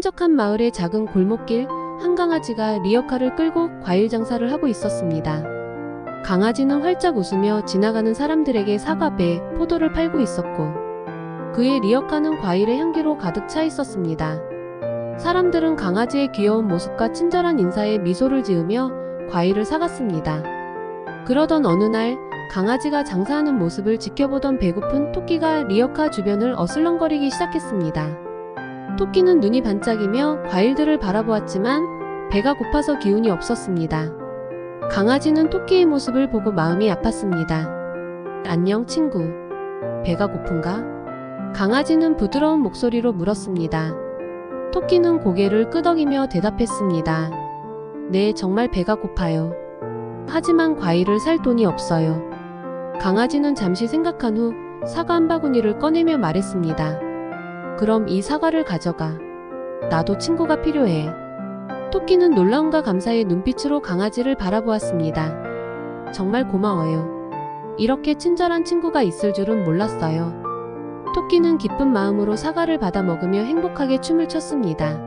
한적한 마을의 작은 골목길, 한 강아지가 리어카를 끌고 과일 장사를 하고 있었습니다. 강아지는 활짝 웃으며 지나가는 사람들에게 사과 배, 포도를 팔고 있었고, 그의 리어카는 과일의 향기로 가득 차 있었습니다. 사람들은 강아지의 귀여운 모습과 친절한 인사에 미소를 지으며 과일을 사갔습니다. 그러던 어느 날, 강아지가 장사하는 모습을 지켜보던 배고픈 토끼가 리어카 주변을 어슬렁거리기 시작했습니다. 토끼는 눈이 반짝이며 과일들을 바라보았지만 배가 고파서 기운이 없었습니다. 강아지는 토끼의 모습을 보고 마음이 아팠습니다. 안녕 친구. 배가 고픈가? 강아지는 부드러운 목소리로 물었습니다. 토끼는 고개를 끄덕이며 대답했습니다. 네, 정말 배가 고파요. 하지만 과일을 살 돈이 없어요. 강아지는 잠시 생각한 후 사과 한 바구니를 꺼내며 말했습니다. 그럼 이 사과를 가져가. 나도 친구가 필요해. 토끼는 놀라움과 감사의 눈빛으로 강아지를 바라보았습니다. 정말 고마워요. 이렇게 친절한 친구가 있을 줄은 몰랐어요. 토끼는 기쁜 마음으로 사과를 받아 먹으며 행복하게 춤을 췄습니다.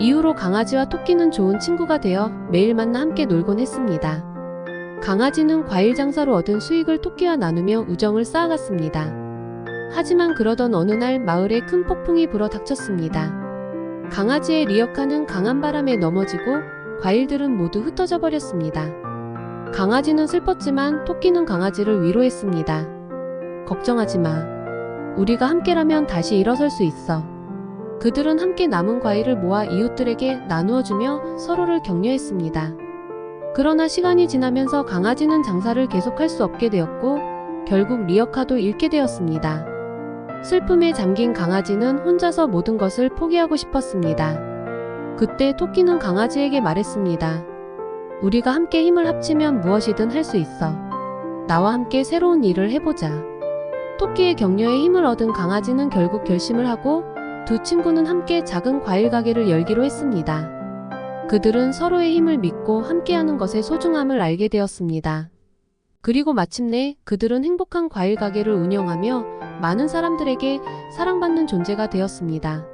이후로 강아지와 토끼는 좋은 친구가 되어 매일 만나 함께 놀곤 했습니다. 강아지는 과일 장사로 얻은 수익을 토끼와 나누며 우정을 쌓아갔습니다. 하지만 그러던 어느 날 마을에 큰 폭풍이 불어 닥쳤습니다. 강아지의 리어카는 강한 바람에 넘어지고 과일들은 모두 흩어져 버렸습니다. 강아지는 슬펐지만 토끼는 강아지를 위로했습니다. 걱정하지 마. 우리가 함께라면 다시 일어설 수 있어. 그들은 함께 남은 과일을 모아 이웃들에게 나누어 주며 서로를 격려했습니다. 그러나 시간이 지나면서 강아지는 장사를 계속할 수 없게 되었고 결국 리어카도 잃게 되었습니다. 슬픔에 잠긴 강아지는 혼자서 모든 것을 포기하고 싶었습니다. 그때 토끼는 강아지에게 말했습니다. 우리가 함께 힘을 합치면 무엇이든 할 수 있어. 나와 함께 새로운 일을 해보자. 토끼의 격려에 힘을 얻은 강아지는 결국 결심을 하고 두 친구는 함께 작은 과일 가게를 열기로 했습니다. 그들은 서로의 힘을 믿고 함께하는 것의 소중함을 알게 되었습니다. 그리고 마침내 그들은 행복한 과일 가게를 운영하며 많은 사람들에게 사랑받는 존재가 되었습니다.